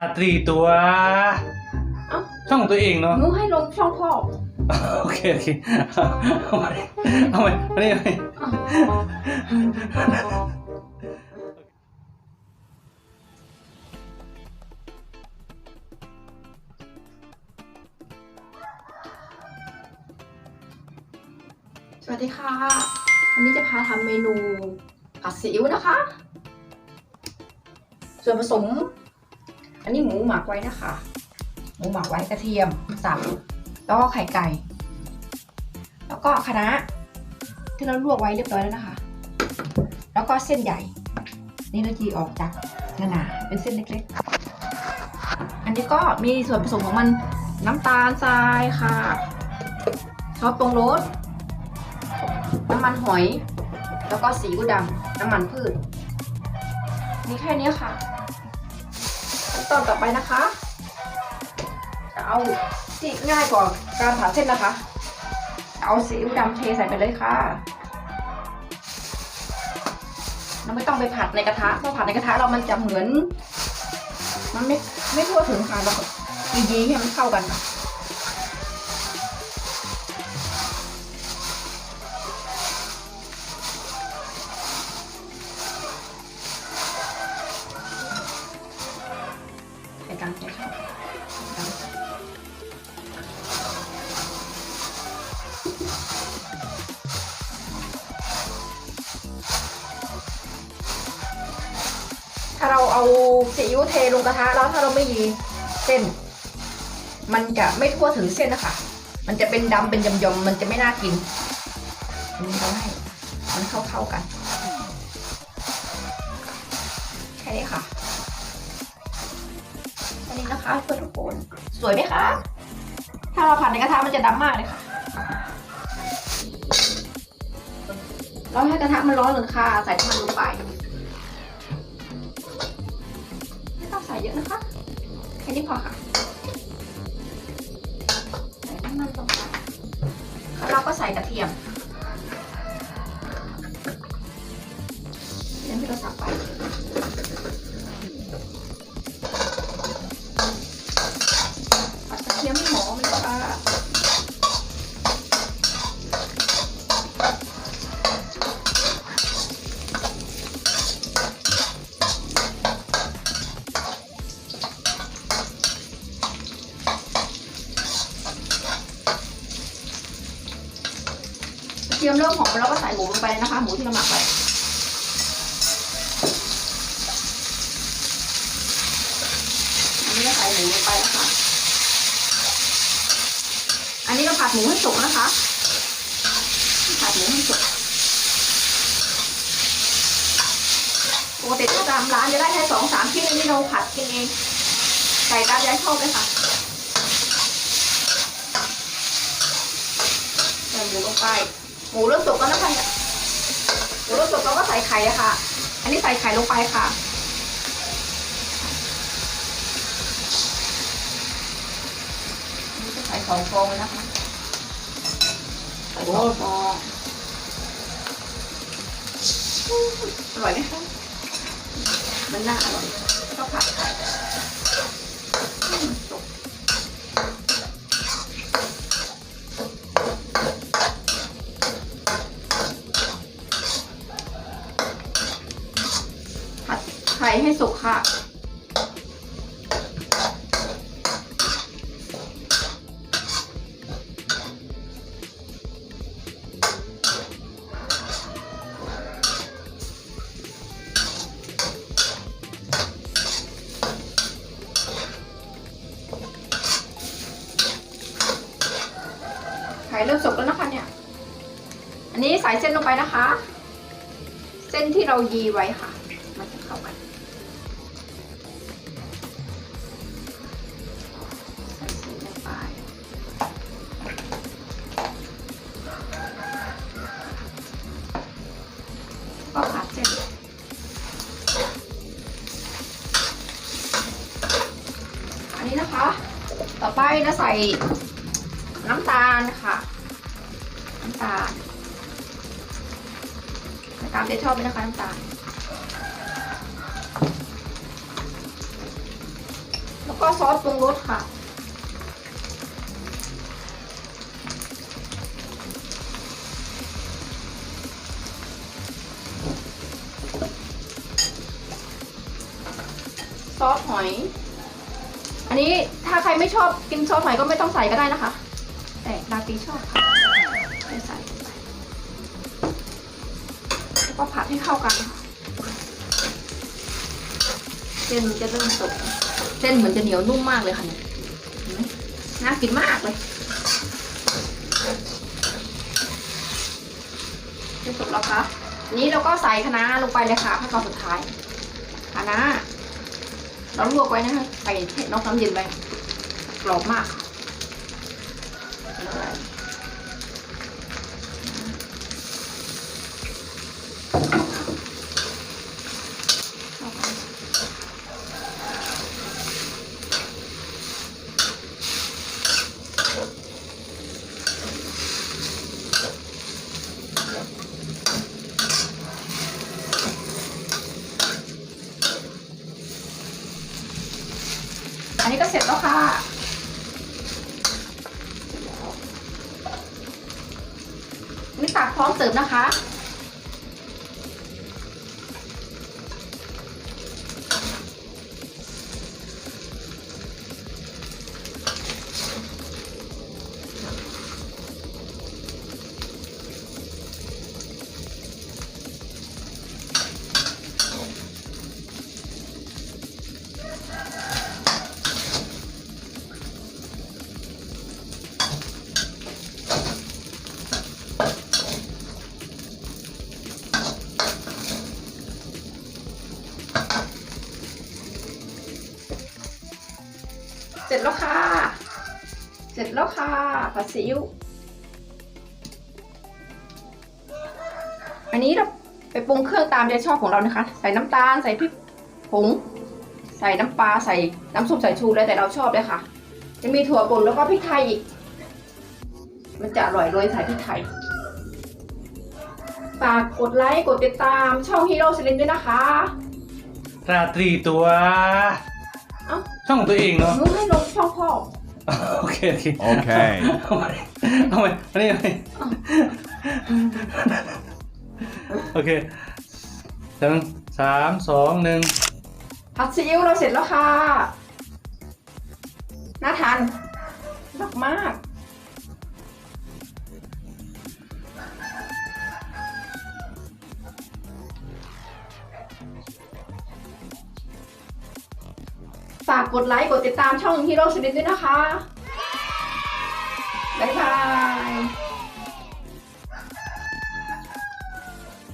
ราตรีตัว เอ้าช่องของตัวเองเนาะ หนูให้ลงช่องพ่อโอเคโอเคเอาใหม่เอาใหม่เอาใหม่เอาใหม่สวัสดีค่ะ วันนี้จะพาทำเมนูผัดซีอิ๊วนะคะ ส่วนผสม อันนี้หมูหมักไว้นะคะ หมูหมักไว้กระเทียมสับแล้วก็ไข่ไก่ แล้วก็คะน้าที่เราลวกไว้เรียบร้อยแล้วนะคะ แล้วก็เส้นใหญ่ นี่เราจีออกจากหนาๆเป็นเส้นเล็กๆ อันนี้ก็มีส่วนผสมของมันน้ำตาลทรายค่ะซอสปรุงรสน้ำมันหอย แล้วก็สีอิ๊วดำน้ำมันพืชมีแค่นี้ค่ะ ตอนต่อไปนะคะ จะเอาที่ง่ายกว่าการผ่าเส้นนะคะ เอาสีอิ๊วดำเทใส่ไปเลยค่ะเราไม่ต้องไปผัดในกระทะเพราะผัดในกระทะเรามันจะเหมือน มันไม่ไม่ทั่วถึงค่ะเราก็ยีๆให้มันเข้ากันค่ะ ถ้าเราเอาซีอิ๊วเทลงกระทะแล้วถ้าเราไม่ยีเส้น มันจะไม่ทั่วถึงเส้นนะคะมันจะเป็นดำเป็นยำๆมันจะไม่น่ากินอันนี้เราให้มันเข้าๆกันแค่นี้ค่ะอันนี้นะคะเพื่อนทุกคนสวยไหมคะถ้าเราผัดในกระทะมันจะดำมากเลยค่ะเราให้กระทะมันร้อนเลยค่ะใส่น้ำมันลงไป ใส่เยอะนะคะแค่นี้พอค่ะใส่น้ำมันลงไปแล้วเราก็ใส่กระเทียมเทียวเราสับไปผัดกระเทียมให้หอมเลยค่ะ กระเทียมเริ่มหอมแล้วก็ใส่หมูลงไปเลยนะคะ หมูที่เราหมักไว้อันนี้ก็ใส่หมูลงไปแล้วค่ะอันนี้เราผัดหมูให้สุกนะคะ ผัดหมูให้สุกปกติถ้าตามร้านจะได้แค่สองสามชิ้นนนี้เราผัดกินเองใส่ตามยายชอบเลยค่ะใส่หมูลงไป หมูเริ่มสุกแล้วนะคะเนี่ยหมูเริ่มสุกเราก็ใส่ไข่อะค่ะ อันนี้ใส่ไข่ลงไปค่ะอันนี้จะใส่สองฟองเลยนะคะใส่สองฟองอร่อยไหมคะมันน่าอร่อยก็ผัดไข่ให้มันสุกผั ไข่ให้สุกค่ะ ไข่เริ่มสุกแล้วนะคะเนี่ย อันนี้ใส่เส้นลงไปนะคะ เส้นที่เรายีไว้ค่ะ มันจะเข้ากัน ต่อไปจะใส่น้ำตาลค่ะ น้ำตาลน้ำตาลเจ๊ชอบไหมนะคะน้ำตาลแล้วก็ซอสปรุงรสค่ะซอสหอย อันนี้ถ้าใครไม่ชอบกินซอสหอยก็ไม่ต้องใส่ก็ได้นะคะ แต่ดาตีชอบค่ะไม่ใส่ไปแล้วก็ผัดให้เข้ากันค่ะเส้นจะเริ่มสุกเส้นเหมือนจะเหนียวนุ่มมากเลยค่ะเนี่ยเห็นไหมน่ากินมากเลยเส้นสุกแล้วค่ะอันนี้เราก็ใส่คะน้าลงไปเลยค่ะขั้นตอนสุดท้ายคะน้า เราลวกไว้นะคะใส่เทนอกน้ำเย็นไปกรอบมาก นนี้ก็เสร็จแล้วค่ะ นี่ตักพร้อมเสิร์ฟนะคะ เสร็จแล้วค่ะ เสร็จแล้วค่ะผัดซีอิ๊วอันนี้เราไปปรุงเครื่องตามใจชอบของเรานะคะ ใส่น้ำตาลใส่พริกผงใส่น้ำปลาใส่น้ำส้มสายชูแล้วแต่เราชอบเลยค่ะ จะมีถั่วป่นแล้วก็พริกไทยอีก มันจะอร่อยเลยใส่พริกไทยฝากกดไลค์กดติดตามช่องฮีโร่ซิลินด้วยนะคะ ราตรีตัว เอ้า ช่องของตัวเองเนาะหนูให้ลงช่องพ่อโอเคโอเคโอเคเอาใหม่เอาใหม่อันนี้เอาใหม่โอเคหนึ่งสามสองหนึ่งผัดซีอิ๊วเราเสร็จแล้วค่ะน่าทานมากมาก ฝากกดไลค์ กดติดตามช่องฮีโร่สมิธด้วยนะคะ บ๊ายบาย